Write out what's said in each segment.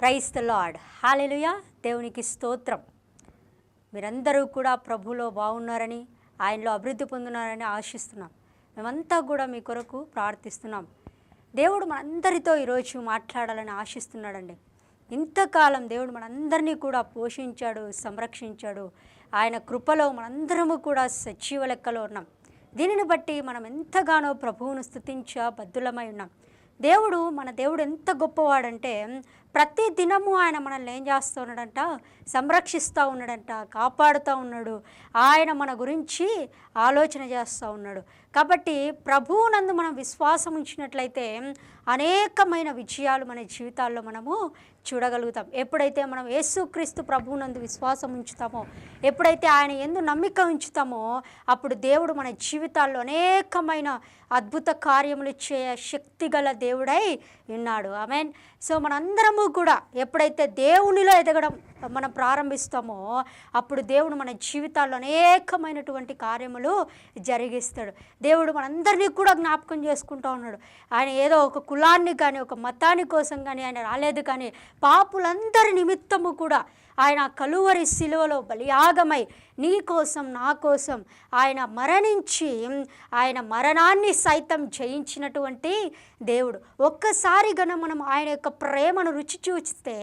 Price the lord hallelujah దేవునికి స్తోత్రం. మీరందరూ కూడా ప్రభులో బాగున్నారని ఆయనలో అభివృద్ధి పొందున్నారని ఆశిస్తున్నాం. మేమంతా కూడా మీ కొరకు ప్రార్థిస్తున్నాం. దేవుడు మనందరితో ఈరోజు మాట్లాడాలని ఆశిస్తున్నాడండి. ఇంతకాలం దేవుడు మనందరినీ కూడా పోషించాడు సంరక్షించాడు. ఆయన కృపలో మనందరము కూడా సజీవ లెక్కలో ఉన్నాం. దీనిని బట్టి మనం ఎంతగానో ప్రభువును స్థుతించ బద్దులమై ఉన్నాం. దేవుడు మన దేవుడు ఎంత గొప్పవాడంటే ప్రతి దినము ఆయన మనల్ని ఏం చేస్తూ ఉన్నాడంట? సంరక్షిస్తూ ఉన్నాడంట కాపాడుతూ ఉన్నాడు. ఆయన మన గురించి ఆలోచన చేస్తూ ఉన్నాడు. కాబట్టి ప్రభువునందు మనం విశ్వాసం ఉంచినట్లయితే అనేకమైన విజయాలు మన జీవితాల్లో మనము చూడగలుగుతాం. ఎప్పుడైతే మనం యేసుక్రీస్తు ప్రభువునందు విశ్వాసం ఉంచుతామో ఎప్పుడైతే ఆయన ఎందు నమ్మిక ఉంచుతామో అప్పుడు దేవుడు మన జీవితాల్లో అనేకమైన అద్భుత కార్యములు చే శక్తి గల దేవుడై ఉన్నాడు. ఐ మీన్ సో మనందరము కూడా ఎప్పుడైతే దేవునిలో ఎదగడం మనం ప్రారంభిస్తామో అప్పుడు దేవుడు మన జీవితాల్లో అనేకమైనటువంటి కార్యములు జరిగిస్తాడు. దేవుడు మనందరినీ కూడా జ్ఞాపకం చేసుకుంటూ ఉన్నాడు. ఆయన ఏదో ఒక కులాన్ని కానీ ఒక మతాన్ని కోసం కానీ ఆయన రాలేదు కానీ పాపులందరి నిమిత్తము కూడా ఆయన కలువరి శిలువలో బలియాగమై నీ కోసం నా కోసం ఆయన మరణించి ఆయన మరణాన్ని సైతం జయించినటువంటి దేవుడు. ఒక్కసారి గన మనం ఆయన యొక్క ప్రేమను రుచి చూస్తే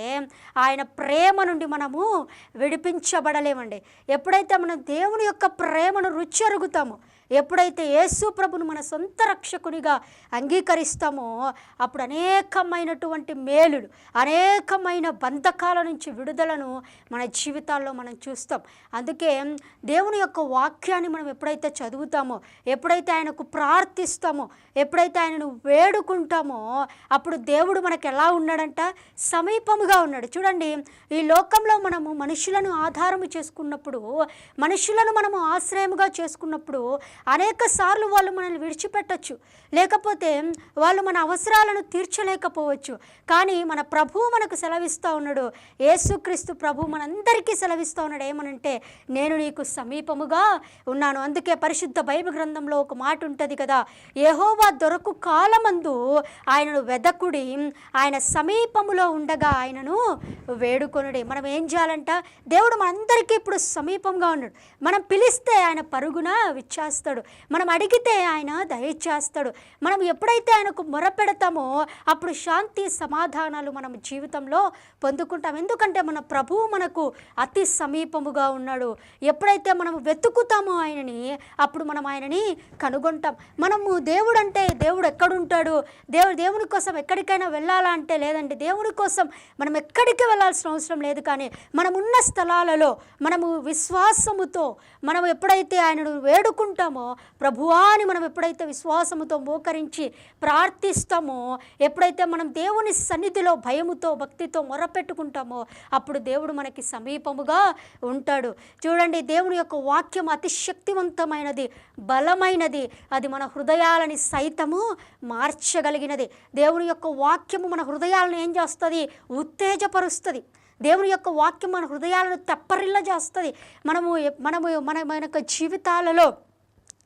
ఆయన ప్రేమ నుండి మనము విడిపించబడలేమండి. ఎప్పుడైతే మనం దేవుని యొక్క ప్రేమను రుచి అరుగుతామో ఎప్పుడైతే యేసు ప్రభును మన సొంత రక్షకునిగా అంగీకరిస్తామో అప్పుడు అనేకమైనటువంటి మేలులు అనేకమైన బంధకాల నుంచి విడుదలను మన జీవితాల్లో మనం చూస్తాం. అందుకే దేవుని యొక్క వాక్యాన్ని మనం ఎప్పుడైతే చదువుతామో ఎప్పుడైతే ఆయనకు ప్రార్థిస్తామో ఎప్పుడైతే ఆయనను వేడుకుంటామో అప్పుడు దేవుడు మనకు ఎలా ఉన్నాడంట? సమీపముగా ఉన్నాడు. చూడండి ఈ లోకంలో మనము మనుషులను ఆధారము చేసుకున్నప్పుడు మనుషులను మనము ఆశ్రయముగా చేసుకున్నప్పుడు అనేక సార్లు వాళ్ళు మనల్ని విడిచిపెట్టచ్చు. లేకపోతే వాళ్ళు మన అవసరాలను తీర్చలేకపోవచ్చు. కానీ మన ప్రభువు మనకు సెలవిస్తూ ఉన్నాడు. యేసుక్రీస్తు ప్రభు మనందరికీ సెలవిస్తూ ఉన్నాడు. ఏమనంటే నేను నీకు సమీపముగా ఉన్నాను. అందుకే పరిశుద్ధ బైబిల్ గ్రంథంలో ఒక మాట ఉంటుంది కదా ఏహోవా దొరకు కాలమందు ఆయనను వెదకుడి ఆయన సమీపములో ఉండగా ఆయనను వేడుకొనుడి. మనం ఏం చేయాలంట? దేవుడు మనందరికీ ఇప్పుడు సమీపంగా ఉన్నాడు. మనం పిలిస్తే ఆయన పరుగున విచ్చేస్తాడు. మనం అడిగితే ఆయన దయచేస్తాడు మనం ఎప్పుడైతే ఆయనకు మొరపెడతామో అప్పుడు శాంతి సమాధానాలు మనం జీవితంలో పొందుకుంటాం. ఎందుకంటే మన ప్రభువు మనకు అతి సమీపముగా ఉన్నాడు. ఎప్పుడైతే మనం వెతుకుతామో ఆయనని అప్పుడు మనం ఆయనని కనుగొంటాం. మనము దేవుడు అంటే దేవుడు ఎక్కడుంటాడు? దేవుడు దేవుని కోసం ఎక్కడికైనా వెళ్ళాలా అంటే లేదండి. దేవుని కోసం మనం ఎక్కడికి వెళ్ళాల్సిన అవసరం లేదు కానీ మనం ఉన్న స్థలాలలో మనము విశ్వాసముతో మనం ఎప్పుడైతే ఆయనను వేడుకుంటామో ప్రభువా అని మనం ఎప్పుడైతే విశ్వాసముతో మోకరించి ప్రార్థిస్తామో ఎప్పుడైతే మనం దేవుని సన్నిధిలో భయముతో భక్తితో మొరపెట్టుకుంటామో అప్పుడు దేవుడు మనకి సమీపముగా ఉంటాడు. చూడండి దేవుని యొక్క వాక్యం అతి శక్తివంతమైనది బలమైనది అది మన హృదయాలని సైతము మార్చగలిగినది. దేవుని యొక్క వాక్యము మన హృదయాలను ఏం చేస్తుంది? ఉత్తేజపరుస్తుంది. దేవుని యొక్క వాక్యం మన హృదయాలను తెప్పరిల్ల చేస్తుంది మనము మనము మన మన యొక్క జీవితాలలో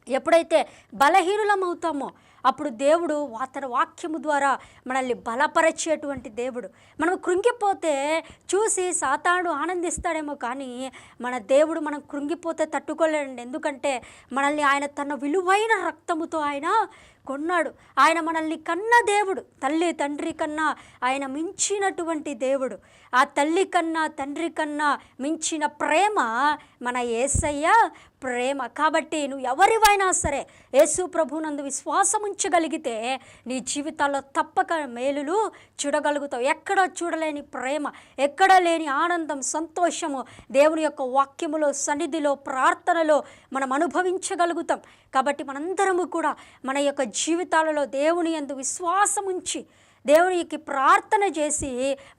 ఎప్పుడైతే బలహీనులం అవుతామో అప్పుడు దేవుడు అతని వాక్యము ద్వారా మనల్ని బలపరచేటువంటి దేవుడు. మనం కృంగిపోతే చూసి సాతానుడు ఆనందిస్తాడేమో కానీ మన దేవుడు మనం కృంగిపోతే తట్టుకోలేడండి. ఎందుకంటే మనల్ని ఆయన తన విలువైన రక్తముతో ఆయన కొన్నాడు. ఆయన మనల్ని కన్న దేవుడు తల్లి తండ్రి కన్నా ఆయన మించినటువంటి దేవుడు. ఆ తల్లి కన్నా తండ్రి కన్నా మించిన ప్రేమ మన ఏసయ్య ప్రేమ. కాబట్టి నువ్వు ఎవరివైనా సరే యేసు ప్రభునందు విశ్వాసం ఉంచగలిగితే నీ జీవితాల్లో తప్పక మేలులు చూడగలుగుతావు. ఎక్కడ చూడలేని ప్రేమ ఎక్కడ లేని ఆనందం సంతోషము దేవుని యొక్క వాక్యములో సన్నిధిలో ప్రార్థనలో మనం అనుభవించగలుగుతాం. కాబట్టి మనందరము కూడా మన యొక్క జీవితాలలో దేవుని యందు విశ్వాసం ఉంచి దేవునికి ప్రార్థన చేసి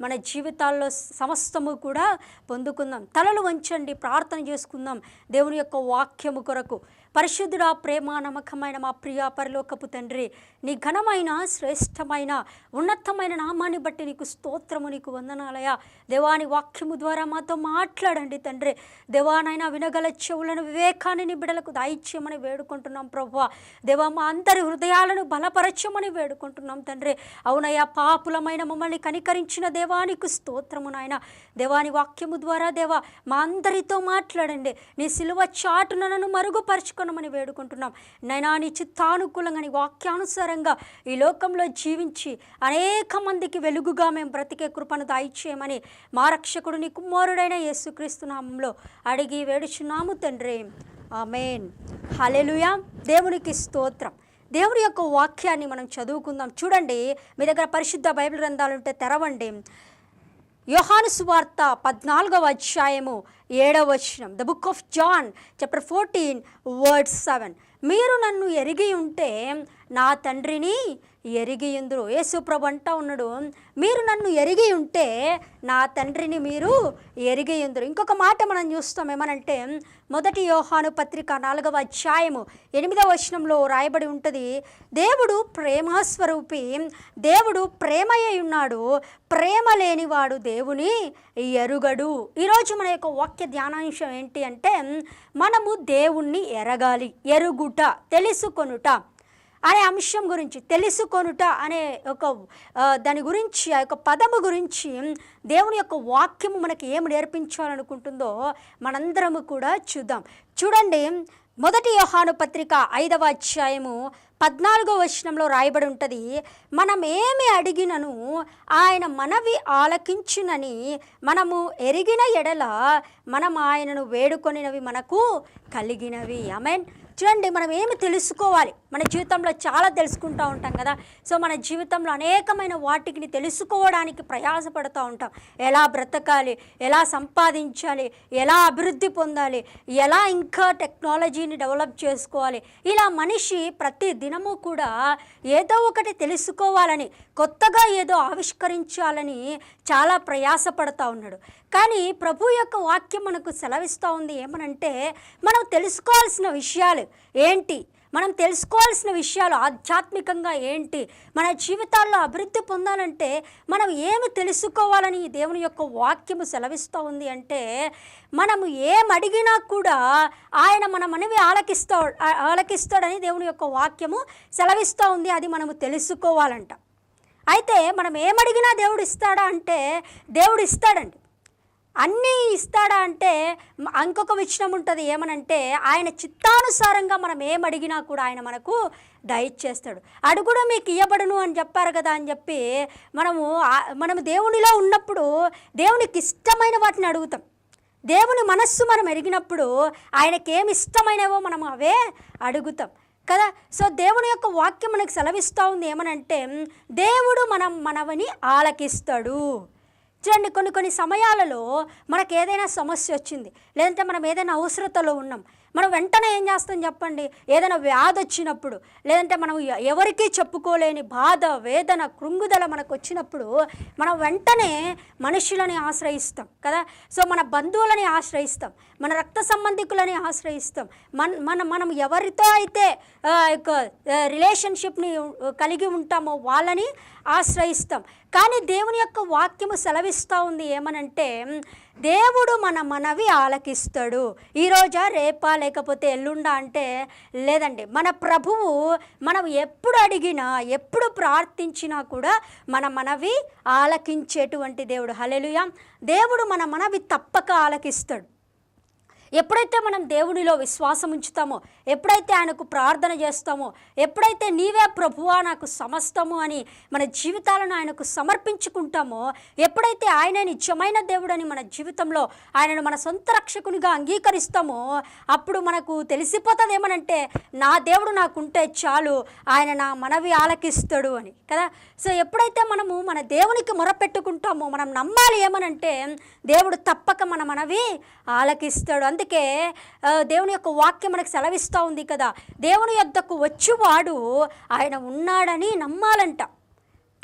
మన జీవితాల్లో సమస్తము కూడా పొందుకుందాం. తలలు వంచండి ప్రార్థన చేసుకుందాం దేవుని యొక్క వాక్యము కొరకు. పరిశుద్ధుడా ప్రేమ నమ్మకమైన మా ప్రియ పరలోకపు తండ్రి నీ ఘనమైన శ్రేష్టమైన ఉన్నతమైన నామాన్ని బట్టి నీకు స్తోత్రము నీకు వందనాలయ దేవాని వాక్యము ద్వారా మాతో మాట్లాడండి తండ్రి. దేవానైనా వినగల చెవులను వివేకాన్ని నీ బిడలకు దాయిచ్యమని వేడుకుంటున్నాం ప్రభు దేవా మా అందరి హృదయాలను బలపరచమని వేడుకుంటున్నాం తండ్రి. అవునయ్యా పాపులమైన మమ్మల్ని కనికరించిన దేవానికి స్తోత్రము నాయన. దేవాని వాక్యము ద్వారా దేవా మా అందరితో మాట్లాడండి. నీ సిలువ చాటునను నన్ను మరుగుపరుచుకొనమని వేడుకుంటున్నాం. నైనా నీ చిత్తానుకూలంగా నీ వాక్యానుసారంగా ఈ లోకంలో జీవించి అనేక మందికి వెలుగుగా మేము బ్రతికే కృపను దాయిచ్చేయమని మా రక్షకుడు నీ కుమారుడైన యేసుక్రీస్తు నామంలో అడిగి వేడుచున్నాము తండ్రి. ఆమెన్. హలెలుయా దేవునికి స్తోత్రం. దేవుని యొక్క వాక్యాన్ని మనం చదువుకుందాం. చూడండి మీ దగ్గర పరిశుద్ధ బైబిల్ గ్రంథాలు ఉంటే తెరవండి. యోహాను సువార్త పద్నాలుగవ అధ్యాయము ఏడవ వచనం. The book of John chapter fourteen word seven మీరు నన్ను ఎరిగి ఉంటే నా తండ్రిని ఎరిగి ఉందరు యేసుప్రభు అంటా ఉన్నాడు మీరు నన్ను ఎరిగి ఉంటే నా తండ్రిని మీరు ఎరిగి ఉందరు ఇంకొక మాట మనం చూస్తాం ఏమనంటే మొదటి యోహాను పత్రిక నాలుగవ అధ్యాయము ఎనిమిదవ వచనంలో రాయబడి ఉంటుంది దేవుడు ప్రేమస్వరూపి దేవుడు ప్రేమయ్య ఉన్నాడు ప్రేమ లేనివాడు దేవుని ఎరుగడు. ఈరోజు మన యొక్క వాక్య ధ్యానాంశం ఏంటి అంటే మనము దేవుణ్ణి ఎరగాలి ఎరుగుట తెలుసుకొనుట. అనే అంశం గురించి తెలుసుకొనుట అనే ఒక దాని గురించి ఆ యొక్క పదము గురించి దేవుని యొక్క వాక్యము మనకి ఏమి నేర్పించాలనుకుంటుందో మనందరము కూడా చూద్దాం. చూడండి మొదటి యోహాను పత్రిక ఐదవ అధ్యాయము పద్నాలుగో వచనంలో రాయబడి ఉంటుంది మనం ఏమి అడిగినను ఆయన మనవి ఆలకించునని మనము ఎరిగిన ఎడల మనం ఆయనను వేడుకొనినవి మనకు కలిగినవి. ఆమెన్. చూడండి మనం ఏమి తెలుసుకోవాలి? మన జీవితంలో చాలా తెలుసుకుంటూ ఉంటాం కదా. సో మన జీవితంలో అనేకమైన వాటిని తెలుసుకోవడానికి ప్రయాసపడుతూ ఉంటాం. ఎలా బ్రతకాలి? ఎలా సంపాదించాలి? ఎలా అభివృద్ధి పొందాలి? ఎలా ఇంకా టెక్నాలజీని డెవలప్ చేసుకోవాలి? ఇలా మనిషి ప్రతి దినము కూడా ఏదో ఒకటి తెలుసుకోవాలని కొత్తగా ఏదో ఆవిష్కరించాలని చాలా ప్రయాసపడతా ఉన్నాడు. కానీ ప్రభు యొక్క వాక్యం మనకు సెలవిస్తూ ఉంది ఏమనంటే మనం తెలుసుకోవాల్సిన విషయాలు ఏంటి? మనం తెలుసుకోవాల్సిన విషయాలు ఆధ్యాత్మికంగా ఏంటి? మన జీవితాల్లో అభివృద్ధి పొందాలంటే మనం ఏమి తెలుసుకోవాలని ఈ దేవుని యొక్క వాక్యము సెలవిస్తూ ఉంది అంటే మనము ఏం అడిగినా కూడా ఆయన మన మనవి ఆలకిస్తా ఆలకిస్తాడని దేవుని యొక్క వాక్యము సెలవిస్తూ ఉంది అది మనము తెలుసుకోవాలంట. అయితే మనం ఏమడిగినా దేవుడు ఇస్తాడా అంటే దేవుడు ఇస్తాడండి. అన్నీ ఇస్తాడా అంటే ఇంకొక విషయం ఉంటుంది ఏమనంటే ఆయన చిత్తానుసారంగా మనం ఏం అడిగినా కూడా ఆయన మనకు దయచేస్తాడు అడుగుడు మీకు ఇయ్యబడును అని చెప్పారు కదా అని చెప్పి మనము మనం మనము దేవునిలో ఉన్నప్పుడు దేవునికి ఇష్టమైన వాటిని అడుగుతాం. దేవుని మనస్సు మనం ఎరిగినప్పుడు ఆయనకి ఏమి ఇష్టమైనవో మనం అవే అడుగుతాం. కదా? సో దేవుని యొక్క వాక్యం మనకు సెలవిస్తూ ఉంది. ఏమనంటే దేవుడు మనం మనవని ఆలకిస్తాడు. చూడండి కొన్ని కొన్ని సమయాలలో మనకు ఏదైనా సమస్య వచ్చింది. లేదంటే మనం ఏదైనా అవసరతలో ఉన్నాం. మనం వెంటనే ఏం చేస్తాం చెప్పండి? ఏదైనా వ్యాధి వచ్చినప్పుడు లేదంటే మనం ఎవరికీ చెప్పుకోలేని బాధ వేదన కృంగుదల మనకు వచ్చినప్పుడు మనం వెంటనే మనుషులని ఆశ్రయిస్తాం కదా? సో మన బంధువులని ఆశ్రయిస్తాం మన రక్త సంబంధికులని ఆశ్రయిస్తాం మన మన మనం ఎవరితో అయితే రిలేషన్షిప్ని కలిగి ఉంటామో వాళ్ళని ఆశ్రయిస్తాం. కానీ దేవుని యొక్క వాక్యము సెలవిస్తూ ఉంది ఏమనంటే దేవుడు మన మనవి ఆలకిస్తాడు. ఈరోజా రేపా లేకపోతే ఎల్లుండా అంటే లేదండి మన ప్రభువు మనం ఎప్పుడు అడిగినా ఎప్పుడు ప్రార్థించినా కూడా మన మనవి ఆలకించేటువంటి దేవుడు. హలెలుయా దేవుడు మన మనవి తప్పక ఆలకిస్తాడు. ఎప్పుడైతే మనం దేవునిలో విశ్వాసం ఉంచుతామో ఎప్పుడైతే ఆయనకు ప్రార్థన చేస్తామో ఎప్పుడైతే నీవే ప్రభువా నాకు సమస్తము అని మన జీవితాలను ఆయనకు సమర్పించుకుంటామో ఎప్పుడైతే ఆయన నిజమైన దేవుడని మన జీవితంలో ఆయనను మన సొంత రక్షకునిగా అంగీకరిస్తామో అప్పుడు మనకు తెలిసిపోతుంది ఏమనంటే నా దేవుడు నాకుంటే చాలు ఆయన నా మనవి ఆలకిస్తాడు అని కదా? సో ఎప్పుడైతే మనము మన దేవునికి మొరపెట్టుకుంటామో మనం నమ్మాలి ఏమనంటే దేవుడు తప్పక మన మనవి ఆలకిస్తాడు. అందుకే దేవుని యొక్క వాక్యం మనకు సెలవిస్తూ ఉంది కదా. దేవుని యొద్దకు వచ్చేవాడు ఆయన ఉన్నాడని నమ్మాలంట.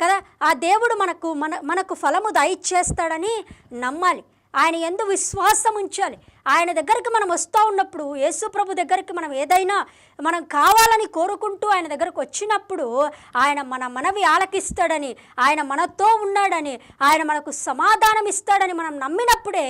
కదా? ఆ దేవుడు మనకు మన మనకు ఫలము దయచేస్తాడని నమ్మాలి. ఆయన ఎందు విశ్వాసం ఉంచాలి. ఆయన దగ్గరికి మనం వస్తూ ఉన్నప్పుడు యేసు ప్రభు దగ్గరికి మనం ఏదైనా మనం కావాలని కోరుకుంటూ ఆయన దగ్గరకు వచ్చినప్పుడు ఆయన మన మనవి ఆలకిస్తాడని ఆయన మనతో ఉన్నాడని ఆయన మనకు సమాధానం ఇస్తాడని మనం నమ్మినప్పుడే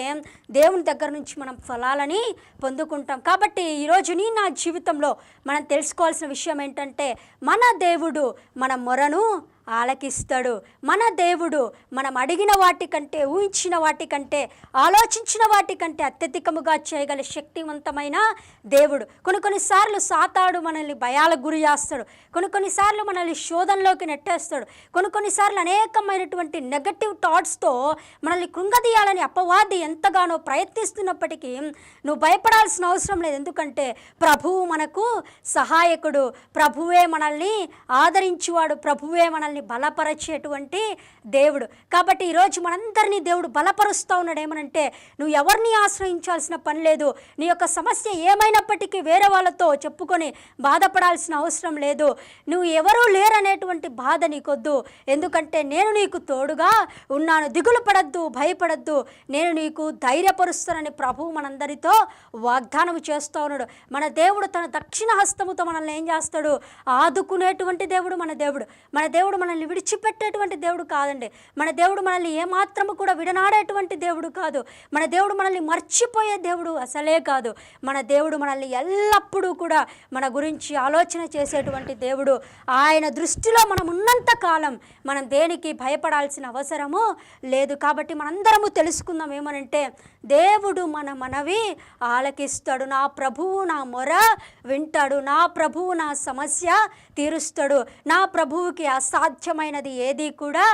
దేవుని దగ్గర నుంచి మనం ఫలాలని పొందుకుంటాం. కాబట్టి ఈరోజు నీ నా జీవితంలో మనం తెలుసుకోవాల్సిన విషయం ఏంటంటే మన దేవుడు మన మొరను ఆలకిస్తాడు. మన దేవుడు మనం అడిగిన వాటికంటే ఊహించిన వాటికంటే ఆలోచించిన వాటికంటే అత్యధికముగా చేయగల శక్తివంతమైన దేవుడు. కొన్ని కొన్నిసార్లు సాతాడు మనల్ని భయాలకు గురి చేస్తాడు. కొన్ని కొన్నిసార్లు మనల్ని శోధనలోకి నెట్టేస్తాడు. కొన్ని కొన్నిసార్లు అనేకమైనటువంటి నెగటివ్ థాట్స్తో మనల్ని కృంగదీయాలని అపవాది ఎంతగానో ప్రయత్నిస్తున్నప్పటికీ నువ్వు భయపడాల్సిన అవసరం లేదు. ఎందుకంటే ప్రభువు మనకు సహాయకుడు. ప్రభువే మనల్ని ఆదరించువాడు. ప్రభువే మనల్ని బలపరిచేటువంటి దేవుడు. కాబట్టి ఈరోజు మనందరినీ దేవుడు బలపరుస్తూ ఉన్నాడు. ఏమనంటే నువ్వు ఎవరిని ఆశ్రయించాల్సిన పని లేదు. నీ యొక్క సమస్య ఏమైనప్పటికీ వేరే వాళ్ళతో చెప్పుకొని బాధపడాల్సిన అవసరం లేదు. నువ్వు ఎవరూ లేరనేటువంటి బాధ నీకొద్దు. ఎందుకంటే నేను నీకు తోడుగా ఉన్నాను. దిగులు పడద్దు భయపడద్దు. నేను నీకు ధైర్యపరుస్తానని ప్రభువు మనందరితో వాగ్దానం చేస్తూ ఉన్నాడు. మన దేవుడు తన దక్షిణ హస్తముతో మనల్ని ఏం చేస్తాడు? ఆదుకునేటువంటి దేవుడు మన దేవుడు. మన దేవుడు మన మనల్ని విడిచిపెట్టేటువంటి దేవుడు కాదండి. మన దేవుడు మనల్ని ఏమాత్రము కూడా విడనాడేటువంటి దేవుడు కాదు. మన దేవుడు మనల్ని మర్చిపోయే దేవుడు అసలే కాదు. మన దేవుడు మనల్ని ఎల్లప్పుడూ కూడా మన గురించి ఆలోచన చేసేటువంటి దేవుడు. ఆయన దృష్టిలో మనం ఉన్నంత కాలం మనం దేనికి భయపడాల్సిన అవసరము లేదు. కాబట్టి మనందరము తెలుసుకుందాం ఏమనంటే దేవుడు మన మనవి ఆలకిస్తాడు. నా ప్రభువు నా మొర వింటాడు. నా ప్రభువు నా సమస్య తీరుస్తాడు. నా ప్రభువుకి అసాధ్యమైనది ఏదీ కూడా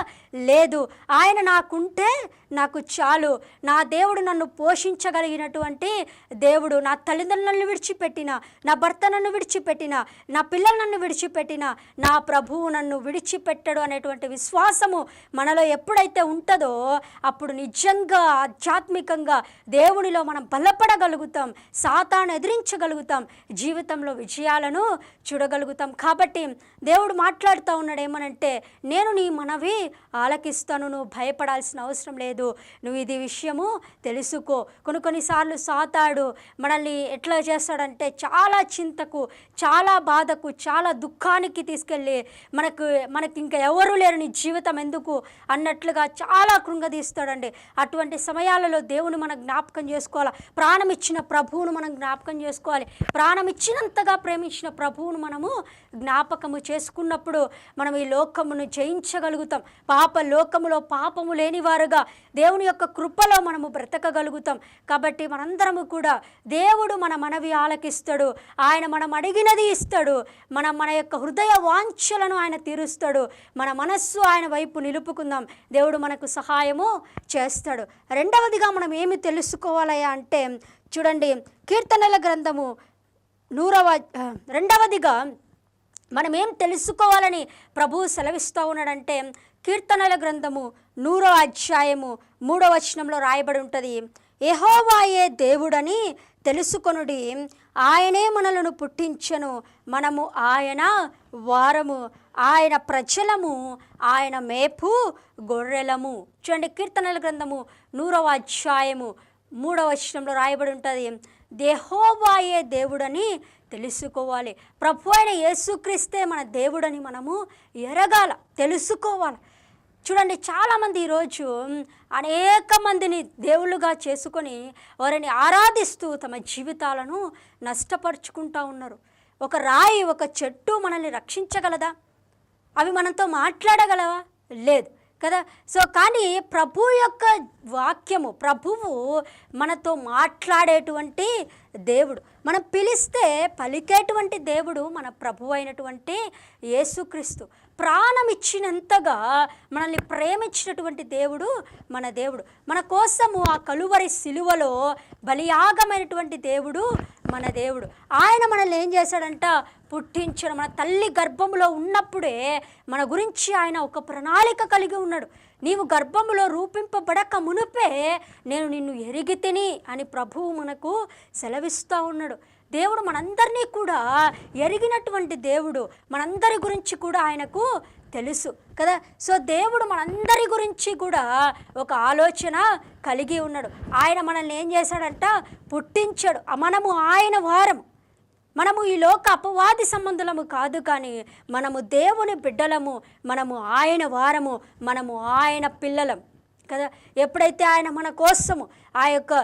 లేదు. ఆయన నాకుంటే నాకు చాలు. నా దేవుడు నన్ను పోషించగలిగినటువంటి దేవుడు. నా తల్లిదండ్రులను విడిచిపెట్టిన నా భర్త నన్ను విడిచిపెట్టిన నా పిల్లలు నన్ను విడిచిపెట్టిన నా ప్రభువు నన్ను విడిచిపెట్టడు అనేటువంటి విశ్వాసము మనలో ఎప్పుడైతే ఉంటుందో అప్పుడు నిజంగా ఆధ్యాత్మికంగా దేవునిలో మనం బలపడగలుగుతాం. సాతాను ఎదిరించగలుగుతాం. జీవితంలో విజయాలను చూడగలుగుతాం. కాబట్టి దేవుడు మాట్లాడుతూ ఉన్నాడు ఏమనంటే నేను నీ మనవి ఆలకిస్తాను. నువ్వు భయపడాల్సిన అవసరం లేదు. నువ్వు ఇది విషయము తెలుసుకో. కొన్ని కొన్నిసార్లు సాతాడు మనల్ని ఎట్లా చేస్తాడంటే చాలా చింతకు చాలా బాధకు చాలా దుఃఖానికి తీసుకెళ్ళి మనకు మనకి ఇంకా ఎవరు లేరు నీ జీవితం ఎందుకు అన్నట్లుగా చాలా కృంగదీస్తాడండి. అటువంటి సమయాలలో దేవుని మనం జ్ఞాపకం చేసుకోవాలి? ప్రాణం ఇచ్చిన ప్రభువును మనం జ్ఞాపకం చేసుకోవాలి. ప్రాణం ఇచ్చినంతగా ప్రేమించిన ప్రభువును మనము జ్ఞాపకము చేసుకున్నప్పుడు మనం ఈ లోకమును జయించగలుగుతాం. పాప లోకములో పాపము లేనివారుగా దేవుని యొక్క కృపలో మనము బ్రతకగలుగుతాం. కాబట్టి మనందరము కూడా దేవుడు మన మనవి ఆలకిస్తాడు. ఆయన మనం అడిగినది ఇస్తాడు. మన మన యొక్క హృదయ వాంఛలను ఆయన తీరుస్తాడు. మన మనస్సు ఆయన వైపు నిలుపుకుందాం. దేవుడు మనకు సహాయము చేస్తాడు. రెండవదిగా మనం ఏమి తెలుసుకోవాలయ్యా అంటే చూడండి కీర్తనల గ్రంథము నూరవ రెండవదిగా మనం ఏం తెలుసుకోవాలని ప్రభువు సెలవిస్తూ ఉన్నాడంటే కీర్తనల గ్రంథము నూరో అధ్యాయము మూడో వచనంలో రాయబడి ఉంటుంది. యెహోవాయే దేవుడని తెలుసుకొనుడి. ఆయనే మనలను పుట్టించను. మనము ఆయన వారము. ఆయన ప్రజలము ఆయన మేపు గొర్రెలము. చూడండి కీర్తనల గ్రంథము నూరవ అధ్యాయము మూడవ వచనంలో రాయబడి ఉంటుంది. దేహోవాయే దేవుడని తెలుసుకోవాలి. ప్రభు అయిన యేసుక్రీస్తే మన దేవుడని మనము ఎరగాల తెలుసుకోవాలి. చూడండి చాలామంది ఈరోజు అనేక మందిని దేవుళ్ళుగా చేసుకొని వారిని ఆరాధిస్తూ తమ జీవితాలను నష్టపరుచుకుంటూ ఉన్నారు. ఒక రాయి ఒక చెట్టు మనల్ని రక్షించగలదా? అవి మనతో మాట్లాడగలవా? లేదు కదా? సో కానీ ప్రభు యొక్క వాక్యము ప్రభువు మనతో మాట్లాడేటువంటి దేవుడు. మనం పిలిస్తే పలికేటువంటి దేవుడు మన ప్రభు అయినటువంటి యేసుక్రీస్తు. ప్రాణం ఇచ్చినంతగా మనల్ని ప్రేమించినటువంటి దేవుడు మన దేవుడు. మన కోసము ఆ కలువరి సిలువలో బలియాగమైనటువంటి దేవుడు మన దేవుడు. ఆయన మనల్ని ఏం చేశాడంట? పుట్టించడం మన తల్లి గర్భములో ఉన్నప్పుడే మన గురించి ఆయన ఒక ప్రణాళిక కలిగి ఉన్నాడు. నీవు గర్భములో రూపింపబడక మునుపే నేను నిన్ను ఎరిగి తిని అని ప్రభువు మనకు సెలవిస్తూ ఉన్నాడు. దేవుడు మనందరినీ కూడా ఎరిగినటువంటి దేవుడు మనందరి గురించి కూడా ఆయనకు తెలుసు కదా? సో దేవుడు మనందరి గురించి కూడా ఒక ఆలోచన కలిగి ఉన్నాడు. ఆయన మనల్ని ఏం చేశాడంట? పుట్టించాడు. మనము ఆయన వారం. మనము ఈ లోక అపవాది సంబంధులము కాదు కానీ మనము దేవుని బిడ్డలము మనము ఆయన వారము మనము ఆయన పిల్లలం కదా? ఎప్పుడైతే ఆయన మన కోసము ఆ యొక్క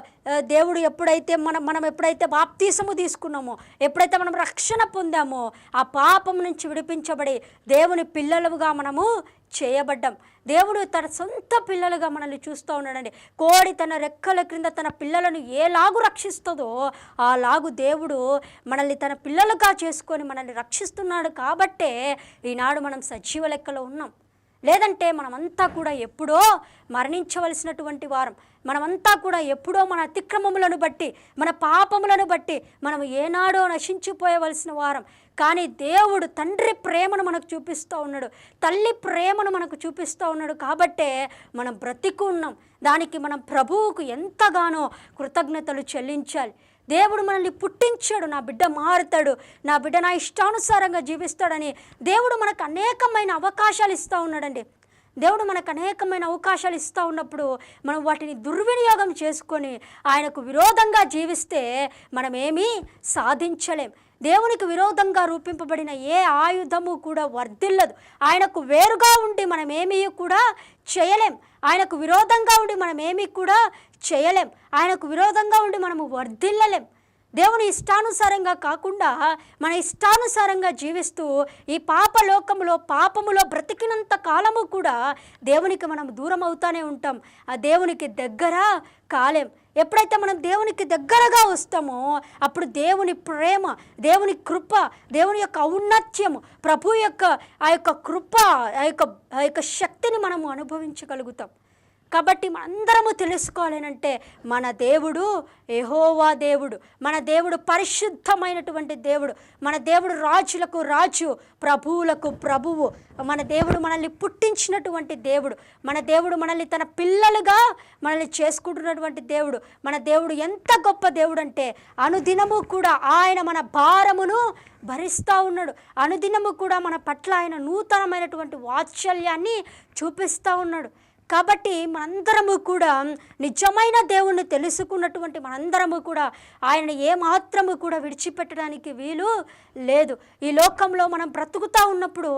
దేవుడు ఎప్పుడైతే మనం మనం ఎప్పుడైతే బాప్తీసము తీసుకున్నామో ఎప్పుడైతే మనం రక్షణ పొందామో ఆ పాపం నుంచి విడిపించబడి దేవుని పిల్లలుగా మనము చేయబడ్డాం. దేవుడు తన సొంత పిల్లలుగా మనల్ని చూస్తూ ఉన్నాడండి. కోడి తన రెక్కల క్రింద తన పిల్లలను ఏలాగు రక్షిస్తుందో ఆ లాగు దేవుడు మనల్ని తన పిల్లలుగా చేసుకొని మనల్ని రక్షిస్తున్నాడు కాబట్టే ఈనాడు మనం సజీవ లెక్కలో ఉన్నాం. లేదంటే మనమంతా కూడా ఎప్పుడో మరణించవలసినటువంటి వారం. మనమంతా కూడా ఎప్పుడో మన అతిక్రమములను బట్టి మన పాపములను బట్టి మనం ఏనాడో నశించిపోయవలసిన వారం. కానీ దేవుడు తండ్రి ప్రేమను మనకు చూపిస్తూ ఉన్నాడు. తల్లి ప్రేమను మనకు చూపిస్తూ ఉన్నాడు కాబట్టే మనం బ్రతికు ఉన్నాం. దానికి మనం ప్రభువుకు ఎంతగానో కృతజ్ఞతలు చెల్లించాలి. దేవుడు మనల్ని పుట్టించాడు నా బిడ్డ మారుతాడు నా బిడ్డ నా ఇష్టానుసారంగా జీవిస్తాడని దేవుడు మనకు అనేకమైన అవకాశాలు ఇస్తూ ఉన్నాడండి. దేవుడు మనకు అనేకమైన అవకాశాలు ఇస్తూ ఉన్నప్పుడు మనం వాటిని దుర్వినియోగం చేసుకొని ఆయనకు విరోధంగా జీవిస్తే మనం ఏమీ సాధించలేం. దేవునికి విరోధంగా రూపింపబడిన ఏ ఆయుధము కూడా వర్ధిల్లదు. ఆయనకు వేరుగా ఉండి మనం ఏమీ కూడా చేయలేం. ఆయనకు విరోధంగా ఉండి మనం ఏమీ కూడా చేయలేం. ఆయనకు విరోధంగా ఉండి మనము వర్ధిల్లలేం. దేవుని ఇష్టానుసారంగా కాకుండా మన ఇష్టానుసారంగా జీవిస్తూ ఈ పాపలోకములో పాపములో బ్రతికినంత కాలము కూడా దేవునికి మనం దూరం అవుతానే ఉంటాం. ఆ దేవునికి దగ్గర కాలేం. ఎప్పుడైతే మనం దేవునికి దగ్గరగా వస్తామో అప్పుడు దేవుని ప్రేమ దేవుని కృప దేవుని యొక్క ఔన్నత్యము ప్రభు యొక్క ఆ యొక్క కృప ఆ యొక్క ఆ యొక్క శక్తిని మనము అనుభవించగలుగుతాం. కాబట్టి మనందరము తెలుసుకోవాలనంటే మన దేవుడు ఎహోవా దేవుడు మన దేవుడు పరిశుద్ధమైనటువంటి దేవుడు మన దేవుడు రాజులకు రాజు ప్రభువులకు ప్రభువు మన దేవుడు మనల్ని పుట్టించినటువంటి దేవుడు మన దేవుడు మనల్ని తన పిల్లలుగా మనల్ని చేసుకుంటున్నటువంటి దేవుడు మన దేవుడు ఎంత గొప్ప దేవుడు అంటే అనుదినము కూడా ఆయన మన భారమును భరిస్తూ ఉన్నాడు. అనుదినము కూడా మన పట్ల ఆయన నూతనమైనటువంటి వాత్సల్యాన్ని చూపిస్తూ ఉన్నాడు. కాబట్టి మనందరము కూడా నిజమైన దేవుణ్ణి తెలుసుకున్నటువంటి మనందరము కూడా ఆయన ఏమాత్రము కూడా విడిచిపెట్టడానికి వీలు లేదు. ఈ లోకంలో మనం బ్రతుకుతా ఉన్నప్పుడు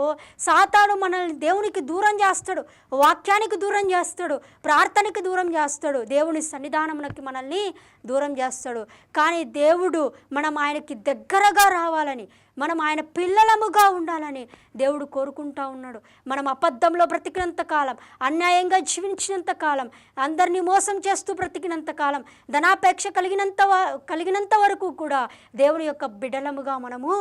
సాతాను మనల్ని దేవునికి దూరం చేస్తాడు వాక్యానికి దూరం చేస్తాడు ప్రార్థనకి దూరం చేస్తాడు దేవుని సన్నిధానమునకి మనల్ని దూరం చేస్తాడు. కానీ దేవుడు మనం ఆయనకి దగ్గరగా రావాలని మనం ఆయన పిల్లలముగా ఉండాలని దేవుడు కోరుకుంటా ఉన్నాడు. మనం అబద్ధంలో బ్రతికినంత కాలం అన్యాయంగా జీవించినంత కాలం అందరినీ మోసం చేస్తూ బ్రతికినంత కాలం ధనాపేక్ష కలిగినంత కలిగినంత వరకు కూడా దేవుని యొక్క బిడలముగా మనము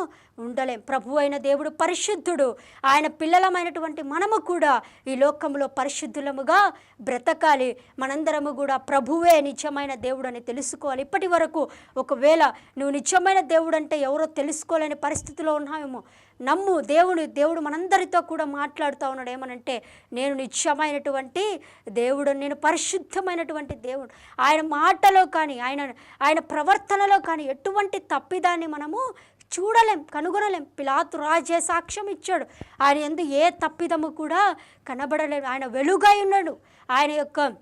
ఉండలేం. ప్రభు అయిన దేవుడు పరిశుద్ధుడు. ఆయన పిల్లలమైనటువంటి మనము కూడా ఈ లోకంలో పరిశుద్ధులముగా బ్రతకాలి. మనందరము కూడా ప్రభువే నిజమైన దేవుడు అని తెలుసుకోవాలి. ఇప్పటి వరకు ఒకవేళ నువ్వు నిజమైన దేవుడు అంటే ఎవరో తెలుసుకోలేని పరిస్థితిలో ఉన్నావేమో నమ్ము దేవుడు దేవుడు మనందరితో కూడా మాట్లాడుతూ ఉన్నాడు. ఏమనంటే నేను నిత్యమైనటువంటి దేవుడు నేను పరిశుద్ధమైనటువంటి దేవుడు. ఆయన మాటలో కానీ ఆయన ఆయన ప్రవర్తనలో కానీ ఎటువంటి తప్పిదాన్ని మనము చూడలేం కనుగొనలేం. పిలాతు రాజే సాక్ష్యం ఇచ్చాడు. ఆయన ఎందు ఏ తప్పిదము కూడా కనబడలేదు ఆయన వెలుగై ఉన్నాడు. ఆయన యొక్క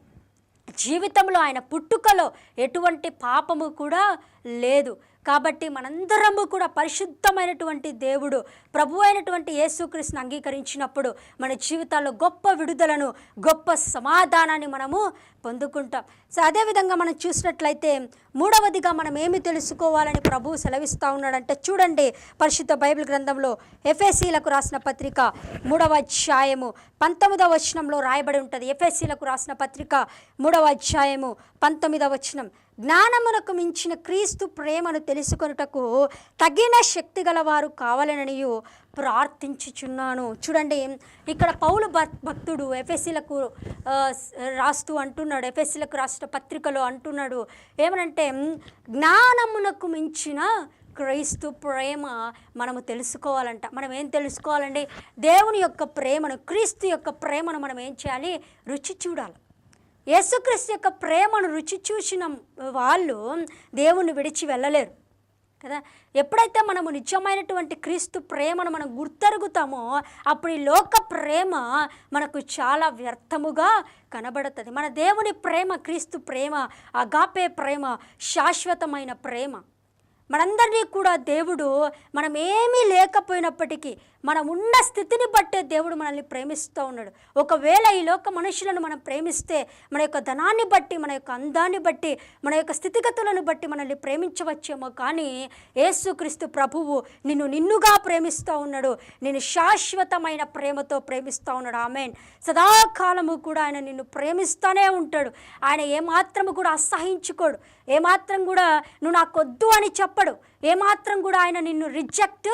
జీవితంలో ఆయన పుట్టుకలో ఎటువంటి పాపము కూడా లేదు. కాబట్టి మనందరము కూడా పరిశుద్ధమైనటువంటి దేవుడు ప్రభు అయినటువంటి యేసుక్రీస్తుని అంగీకరించినప్పుడు మన జీవితాల్లో గొప్ప విడుదలను గొప్ప సమాధానాన్ని మనము పొందుకుంటాం. సో అదేవిధంగా మనం చూసినట్లయితే మూడవదిగా మనం ఏమి తెలుసుకోవాలని ప్రభు సెలవిస్తూ ఉన్నాడంటే చూడండి పరిశుద్ధ బైబిల్ గ్రంథంలో ఎఫ్ఎస్సీలకు రాసిన పత్రిక మూడవ అధ్యాయము పంతొమ్మిదవ వచనంలో రాయబడి ఉంటుంది. ఎఫ్ఎస్సీలకు రాసిన పత్రిక మూడవ అధ్యాయము పంతొమ్మిదవ వచనం. జ్ఞానమునకు మించిన క్రీస్తు ప్రేమను తెలుసుకొనుటకు తగిన శక్తి గలవారు కావాలననియు ప్రార్థించుచున్నాను. చూడండి ఇక్కడ పౌలు భక్తుడు ఎఫ్ఎస్సీలకు రాస్తూ అంటున్నాడు ఎఫ్ఎస్సీలకు రాసిన పత్రికలో అంటున్నాడు ఏమనంటే జ్ఞానమునకు మించిన క్రైస్తు ప్రేమ మనము తెలుసుకోవాలంట. మనం ఏం తెలుసుకోవాలండి? దేవుని యొక్క ప్రేమను క్రీస్తు యొక్క ప్రేమను మనం ఏం చేయాలి? రుచి చూడాలి. యేసుక్రీస్తు యొక్క ప్రేమను రుచి చూసిన వాళ్ళు దేవుణ్ణి విడిచి వెళ్ళలేరు. కదా? ఎప్పుడైతే మనము నిజమైనటువంటి క్రీస్తు ప్రేమను మనం గుర్తరుగుతామో అప్పుడు ఈ లోక ప్రేమ మనకు చాలా వ్యర్థముగా కనబడుతుంది. మన దేవుని ప్రేమ క్రీస్తు ప్రేమ అగాపే ప్రేమ శాశ్వతమైన ప్రేమ. మనందరినీ కూడా దేవుడు మనం ఏమీ లేకపోయినప్పటికీ మనం ఉన్న స్థితిని బట్టే దేవుడు మనల్ని ప్రేమిస్తూ ఉన్నాడు. ఒకవేళ ఈ లోక మనుషులను మనం ప్రేమిస్తే మన యొక్క ధనాన్ని బట్టి మన యొక్క అందాన్ని బట్టి మన యొక్క స్థితిగతులను బట్టి మనల్ని ప్రేమించవచ్చేమో కానీ యేసుక్రీస్తు ప్రభువు నిన్ను నిన్నుగా ప్రేమిస్తూ ఉన్నాడు. నేను శాశ్వతమైన ప్రేమతో ప్రేమిస్తూ ఉన్నాడు. ఆమెన్. సదాకాలము కూడా ఆయన నిన్ను ప్రేమిస్తూనే ఉంటాడు. ఆయన ఏమాత్రము కూడా అసహించుకోడు. ఏమాత్రం కూడా నువ్వు నాకొద్దు అని చెప్పడు. ఏమాత్రం కూడా ఆయన నిన్ను రిజెక్ట్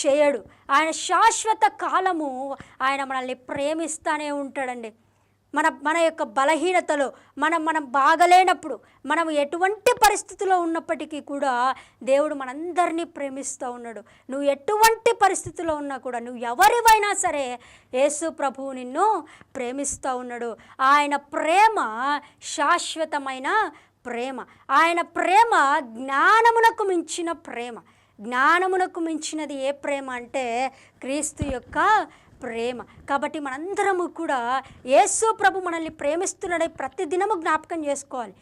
చేయడు. ఆయన శాశ్వత కాలము ఆయన మనల్ని ప్రేమిస్తూనే ఉంటాడండి. మన మన యొక్క బలహీనతలో మనం మనం బాగలేనప్పుడు మనం ఎటువంటి పరిస్థితిలో ఉన్నప్పటికీ కూడా దేవుడు మనందరినీ ప్రేమిస్తూ ఉన్నాడు. నువ్వు ఎటువంటి పరిస్థితిలో ఉన్నా కూడా నువ్వు ఎవరివైనా సరే యేసు ప్రభువు నిన్ను ప్రేమిస్తూ ఉన్నాడు. ఆయన ప్రేమ శాశ్వతమైన ప్రేమ. ఆయన ప్రేమ జ్ఞానమునకు మించిన ప్రేమ. జ్ఞానమునకు మించినది ఏ ప్రేమ అంటే క్రీస్తు యొక్క ప్రేమ. కాబట్టి మనందరము కూడా యేసు ప్రభు మనల్ని ప్రేమిస్తున్నాడని ప్రతి దినము జ్ఞాపకం చేసుకోవాలి.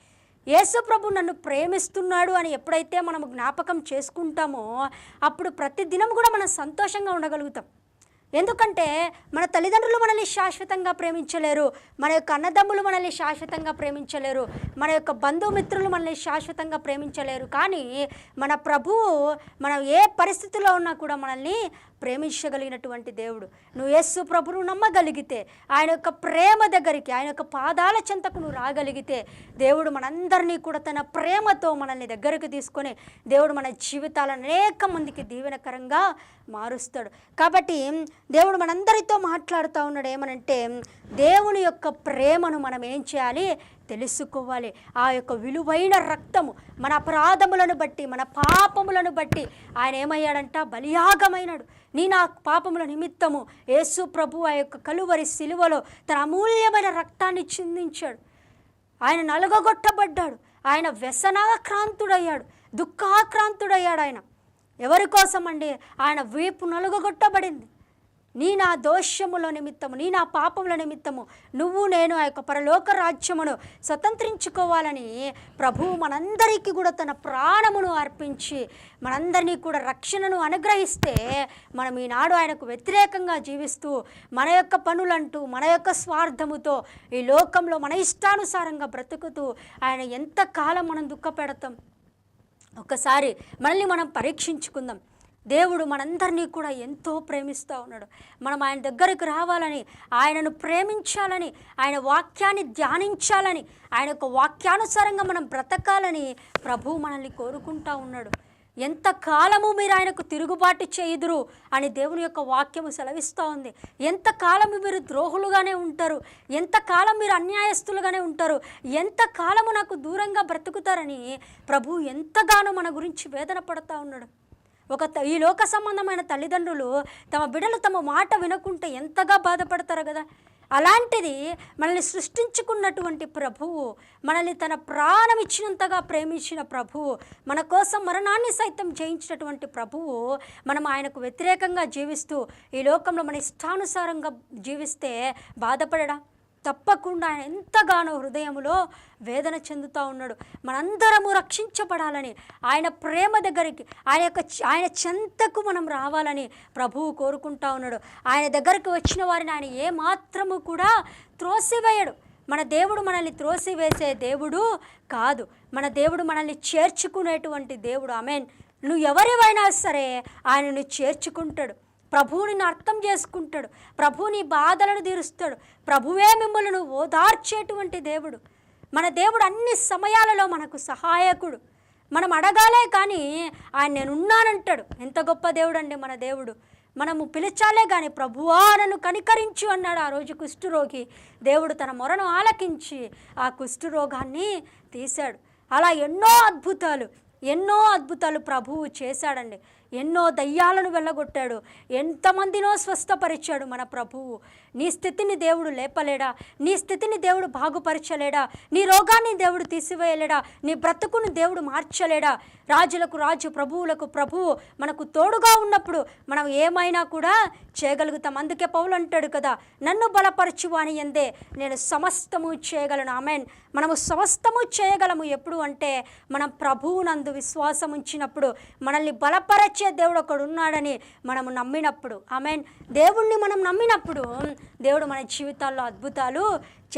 యేసు ప్రభు నన్ను ప్రేమిస్తున్నాడు అని ఎప్పుడైతే మనము జ్ఞాపకం చేసుకుంటామో అప్పుడు ప్రతి దినం కూడా మనం సంతోషంగా ఉండగలుగుతాం. ఎందుకంటే మన తల్లిదండ్రులు మనల్ని శాశ్వతంగా ప్రేమించలేరు మన యొక్క అన్నదమ్ములు మనల్ని శాశ్వతంగా ప్రేమించలేరు మన యొక్క బంధుమిత్రులు మనల్ని శాశ్వతంగా ప్రేమించలేరు. కానీ మన ప్రభువు మనం ఏ పరిస్థితిలో ఉన్నా కూడా మనల్ని ప్రేమించగలిగినటువంటి దేవుడు. నువ్వు యేసు ప్రభును నమ్మగలిగితే ఆయన యొక్క ప్రేమ దగ్గరికి ఆయన యొక్క పాదాల చెంతకు నువ్వు రాగలిగితే దేవుడు మనందరినీ కూడా తన ప్రేమతో మనల్ని దగ్గరికి తీసుకొని దేవుడు మన జీవితాలను అనేక మందికి దీవెనకరంగా మారుస్తాడు. కాబట్టి దేవుడు మనందరితో మాట్లాడుతూ ఉన్నాడు ఏమనంటే దేవుని యొక్క ప్రేమను మనం ఏం చేయాలి? తెలుసుకోవాలి. ఆ యొక్క విలువైన రక్తము మన అపరాధములను బట్టి మన పాపములను బట్టి ఆయన ఏమయ్యాడంట? బలియాగమైనాడు. నీ నా పాపముల నిమిత్తము యేసు ప్రభు ఆ యొక్క కలువరి సిలువలో తన అమూల్యమైన రక్తాన్ని చిందించాడు. ఆయన నలగొట్టబడ్డాడు ఆయన వ్యసనాక్రాంతుడయ్యాడు. దుఃఖాక్రాంతుడయ్యాడు ఆయన. ఎవరి కోసం అండి ఆయన వీపు నలుగొట్టబడింది నీ నా దోషముల నిమిత్తము నీ నా పాపముల నిమిత్తము నువ్వు నేను ఆ యొక్క పరలోక రాజ్యమును స్వతంత్రించుకోవాలని ప్రభువు మనందరికీ కూడా తన ప్రాణమును అర్పించి మనందరినీ కూడా రక్షణను అనుగ్రహిస్తే మనం ఈనాడు ఆయనకు వ్యతిరేకంగా జీవిస్తూ మన యొక్క పనులంటూ మన యొక్క స్వార్థముతో ఈ లోకంలో మన ఇష్టానుసారంగా బ్రతుకుతూ ఆయన ఎంతకాలం మనం దుఃఖపెడతాం? ఒకసారి మనల్ని మనం పరీక్షించుకుందాం. దేవుడు మనందరినీ కూడా ఎంతో ప్రేమిస్తూ ఉన్నాడు. మనం ఆయన దగ్గరకు రావాలని ఆయనను ప్రేమించాలని ఆయన వాక్యాన్ని ధ్యానించాలని ఆయన యొక్క వాక్యానుసారంగా మనం బ్రతకాలని ప్రభు మనల్ని కోరుకుంటా ఉన్నాడు. ఎంత కాలము మీరు ఆయనకు తిరుగుబాటు చేయుదురు అని దేవుని యొక్క వాక్యము సెలవిస్తూ ఉంది. ఎంత కాలము మీరు ద్రోహులుగానే ఉంటారు ఎంత కాలం మీరు అన్యాయస్తులుగానే ఉంటారు ఎంత కాలము నాకు దూరంగా బ్రతుకుతారని ప్రభు ఎంతగానో మన గురించి వేదన పడతా ఉన్నాడు. ఒక ఈ లోక సంబంధమైన తల్లిదండ్రులు తమ బిడ్డలు తమ మాట వినకుంటే ఎంతగా బాధపడతారు కదా. అలాంటిది మనల్ని సృష్టించుకున్నటువంటి ప్రభువు మనల్ని తన ప్రాణం ఇచ్చినంతగా ప్రేమించిన ప్రభువు మన కోసం మరణాన్ని సైతం జయించినటువంటి ప్రభువు మనం ఆయనకు వ్యతిరేకంగా జీవిస్తూ ఈ లోకంలో మన ఇష్టానుసారంగా జీవిస్తే బాధపడడా? తప్పకుండా ఆయన ఎంతగానో హృదయములో వేదన చెందుతూ ఉన్నాడు. మనందరము రక్షించబడాలని ఆయన ప్రేమ దగ్గరికి ఆయన యొక్క ఆయన చెంతకు మనం రావాలని ప్రభువు కోరుకుంటా ఉన్నాడు. ఆయన దగ్గరికి వచ్చిన వారిని ఆయన ఏమాత్రము కూడా త్రోసివేయడు. మన దేవుడు మనల్ని త్రోసివేసే దేవుడు కాదు. మన దేవుడు మనల్ని చేర్చుకునేటువంటి దేవుడు. ఆమెన్. నువ్వు ఎవరివైనా సరే ఆయనను చేర్చుకుంటాడు. ప్రభువుని అర్థం చేసుకుంటాడు. ప్రభువుని బాధలను తీరుస్తాడు. ప్రభువే మిమ్మల్ని ఓదార్చేటువంటి దేవుడు. మన దేవుడు అన్ని సమయాలలో మనకు సహాయకుడు. మనం అడగాలే కానీ ఆయన నేనున్నానంటాడు. ఎంత గొప్ప దేవుడు అండి మన దేవుడు. మనము పిలిచాలే కానీ ప్రభువా నన్ను కనికరించు అన్నాడు. ఆ రోజు కుష్ఠరోగి దేవుడు తన మొరను ఆలకించి ఆ కుష్ఠరోగాన్ని తీశాడు. అలా ఎన్నో అద్భుతాలు ఎన్నో అద్భుతాలు ప్రభువు చేశాడండి. ఎన్నో దయ్యాలను వెళ్ళగొట్టాడు. ఎంతమందినో స్వస్థపరిచాడు మన ప్రభువు. నీ స్థితిని దేవుడు లేపలేడా? నీ స్థితిని దేవుడు బాగుపరచలేడా? నీ రోగాన్ని దేవుడు తీసివేయలేడా? నీ బ్రతుకును దేవుడు మార్చలేడా? రాజులకు రాజు ప్రభువులకు ప్రభువు మనకు తోడుగా ఉన్నప్పుడు మనం ఏమైనా కూడా చేయగలుగుతాం. అందుకే పౌలు అంటాడు కదా నన్ను బలపరచు అని ఎందే నేను సమస్తము చేయగలను. ఆమెన్. మనము సమస్తము చేయగలము ఎప్పుడు అంటే మనం ప్రభువునందు విశ్వాసం ఉంచినప్పుడు మనల్ని బలపరచే దేవుడు ఒకడు ఉన్నాడని మనము నమ్మినప్పుడు. ఆమెన్. దేవుణ్ణి మనం నమ్మినప్పుడు దేవుడు మన జీవితాల్లో అద్భుతాలు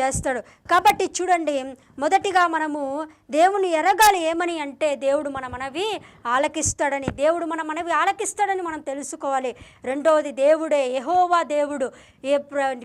చేస్తాడు. కాబట్టి చూడండి మొదటిగా మనము దేవుని ఎరగాలి ఏమని అంటే దేవుడు మన మనవి ఆలకిస్తాడని దేవుడు మన మనవి ఆలకిస్తాడని మనం తెలుసుకోవాలి. రెండవది దేవుడే యహోవా దేవుడు ఏ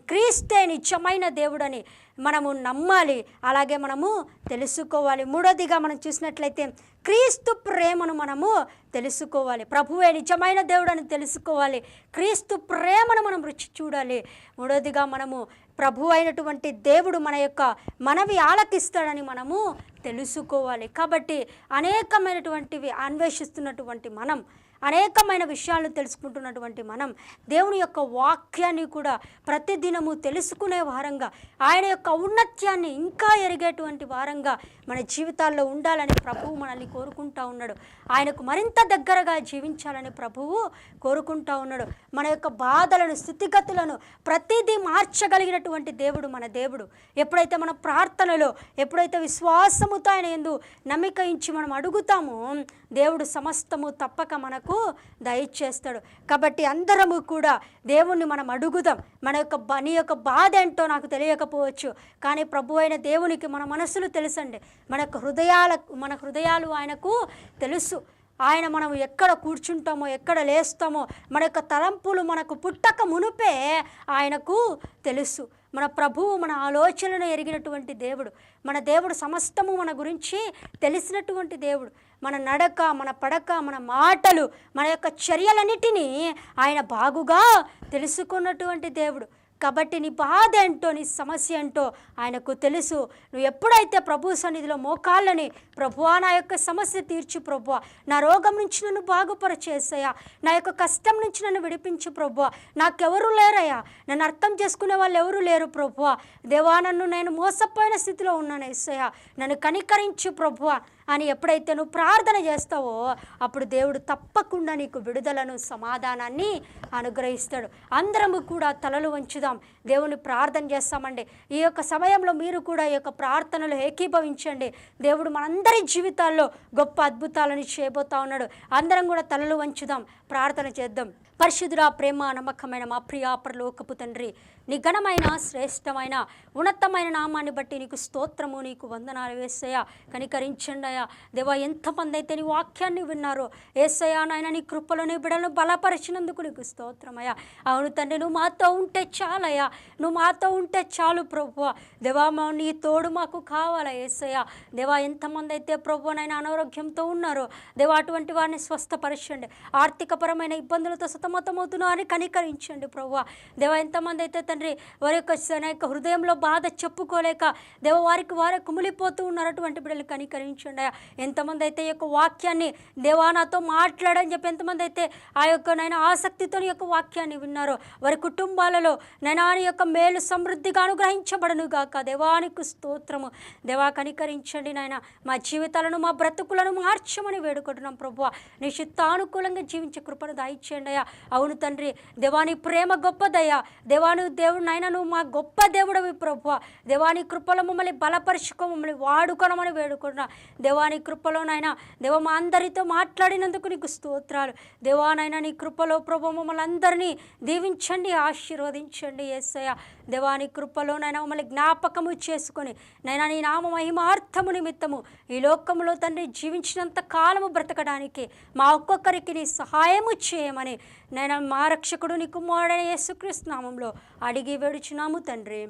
క్రీస్తే నిత్యమైన దేవుడని మనము నమ్మాలి అలాగే మనము తెలుసుకోవాలి. మూడోదిగా మనం చూసినట్లయితే క్రీస్తు ప్రేమను మనము తెలుసుకోవాలి. ప్రభువే నిజమైన దేవుడని తెలుసుకోవాలి. క్రీస్తు ప్రేమను మనం రుచి చూడాలి. మూడోదిగా మనము ప్రభు అయినటువంటి దేవుడు మన యొక్క మనవి ఆలకిస్తాడని మనము తెలుసుకోవాలి. కాబట్టి అనేకమైనటువంటివి అన్వేషిస్తున్నటువంటి మనం అనేకమైన విషయాలను తెలుసుకుంటున్నటువంటి మనం దేవుని యొక్క వాక్యాన్ని కూడా ప్రతిదినము తెలుసుకునే వారంగా ఆయన యొక్క ఔన్నత్యాన్ని ఇంకా ఎరిగేటువంటి వారంగా మన జీవితాల్లో ఉండాలని ప్రభువు మనల్ని కోరుకుంటా ఉన్నాడు. ఆయనకు మరింత దగ్గరగా జీవించాలని ప్రభువు కోరుకుంటా ఉన్నాడు. మన యొక్క బాధలను స్థితిగతులను ప్రతిదీ మార్చగలిగినటువంటి దేవుడు మన దేవుడు. ఎప్పుడైతే మన ప్రార్థనలో ఎప్పుడైతే విశ్వాసముతో ఆయన ఎందు నమ్మిక ఇచ్చి మనం అడుగుతామో దేవుడు సమస్తము తప్పక మనకు దయచేస్తాడు. కాబట్టి అందరము కూడా దేవుణ్ణి మనం అడుగుదాం. మన యొక్క నీ యొక్క బాధ ఏంటో నాకు తెలియకపోవచ్చు. కానీ ప్రభు అయిన దేవునికి మన మనసులు తెలుసండి. మన యొక్క హృదయాల మన హృదయాలు ఆయనకు తెలుసు. ఆయన మనం ఎక్కడ కూర్చుంటామో ఎక్కడ లేస్తామో మన యొక్క తలంపులు మనకు పుట్టక మునుపే ఆయనకు తెలుసు. మన ప్రభువు మన ఆలోచనను ఎరిగినటువంటి దేవుడు. మన దేవుడు సమస్తము మన గురించి తెలిసినటువంటి దేవుడు. మన నడక మన పడక మన మాటలు మన యొక్క చర్యలన్నిటినీ ఆయన బాగుగా తెలుసుకున్నటువంటి దేవుడు. కాబట్టి నీ బాధ ఏంటో నీ సమస్య ఏంటో ఆయనకు తెలుసు. నువ్వు ఎప్పుడైతే ప్రభు సన్నిధిలో మోకాళ్ళని ప్రభువా నా యొక్క సమస్య తీర్చు ప్రభువా. నా రోగం నుంచి నన్ను బాగుపరచేసయ్యా. నా యొక్క కష్టం నుంచి నన్ను విడిపించు ప్రభువా. నాకెవరు లేరయ్యా. నన్ను అర్థం చేసుకునే వాళ్ళు ఎవరూ లేరు ప్రభువా. దేవా నన్ను నేను మోసపోయిన స్థితిలో ఉన్నాను ఎస్సయ్యా నన్ను కనికరించు ప్రభువా అని ఎప్పుడైతే నువ్వు ప్రార్థన చేస్తావో అప్పుడు దేవుడు తప్పకుండా నీకు విడుదలను సమాధానాన్ని అనుగ్రహిస్తాడు. అందరము కూడా తలలు వంచుదాం. దేవుని ప్రార్థన చేస్తామండి. ఈ యొక్క సమయంలో మీరు కూడా ఈ యొక్క ప్రార్థనలు ఏకీభవించండి. దేవుడు మనందరి జీవితాల్లో గొప్ప అద్భుతాలను చేయబోతా ఉన్నాడు. అందరం కూడా తలలు వంచుదాం ప్రార్థన చేద్దాం. పరిశుద్ధురా ప్రేమ నమ్మకమైన మా ప్రియాపరలోకపు తండ్రి నీ ఘనమైన శ్రేష్టమైన ఉన్నతమైన నామాన్ని బట్టి నీకు స్తోత్రము నీకు వందనాలు వేసయ్యా కనికరించండి అయ్యా. దేవా ఎంతమంది అయితే నీ వాక్యాన్ని విన్నారో ఏసయ్యా నాయన నీ కృపలో నీ బిడలను బలపరిచినందుకు నీకు స్తోత్రమయ్యా అవును తండ్రి నువ్వు మాతో ఉంటే చాలయ్యా. నువ్వు మాతో ఉంటే చాలు ప్రభు దేవా మా నీ తోడు మాకు కావాలా ఏసయ్యా. దేవా ఎంతమంది అయితే ప్రభు నైనా అనారోగ్యంతో ఉన్నారో దేవా అటువంటి వారిని స్వస్థపరచండి. ఆర్థికపరమైన ఇబ్బందులతో సతమతమవుతున్నారని కనికరించండి ప్రభు దేవా ఎంతమంది అయితే తండ్రి వారి యొక్క యొక్క హృదయంలో బాధ చెప్పుకోలేక దేవ వారికి వారే కుమిలిపోతూ ఉన్నారు అటువంటి బిడ్డలు కనికరించండి ఎంతమంది అయితే ఈ యొక్క వాక్యాన్ని దేవా నాతో మాట్లాడని చెప్పి ఎంతమంది అయితే ఆ యొక్క నైనా ఆసక్తితో యొక్క వాక్యాన్ని విన్నారో వారి కుటుంబాలలో నైనాని యొక్క మేలు సమృద్ధిగా అనుగ్రహించబడను గాక దేవానికి స్తోత్రము. దేవా కనికరించండి నాయన. మా జీవితాలను మా బ్రతుకులను మార్చమని వేడుకుంటున్నాం ప్రభు నీ చిత్తానుకూలంగా జీవించే కృపను దాయిచ్చేయండి అయ్యా. అవును తండ్రి దేవాని ప్రేమ గొప్పదయ్యా. దేవాను దేవుడు నాయన నువ్వు మా గొప్ప దేవుడవి ప్రభు దేవాని కృపలో మమ్మల్ని బలపరుచుకో మమ్మల్ని వాడుకోనమని వేడుకుంటున్నా. దేవాని కృపలో నాయన దేవ మా అందరితో మాట్లాడినందుకు నీకు స్తోత్రాలు. దేవానైనా నీ కృపలో ప్రభు మమ్మల్ని అందరినీ దీవించండి ఆశీర్వదించండి ఏసయ్య. దేవాని కృపలో నైనా మమ్మల్ని జ్ఞాపకము చేసుకొని నైనా నీ నామ మహిమార్థము నిమిత్తము ఈ లోకంలో తండ్రి జీవించినంత కాలము బ్రతకడానికి మా ఒక్కొక్కరికి నీ సహాయము చేయమని నేను మా రక్షకుడు నీ కుమారుడైన యేసుక్రీస్తు నామంలో అడిగి వేడుచున్నాము తండ్రి.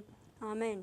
ఆమెన్.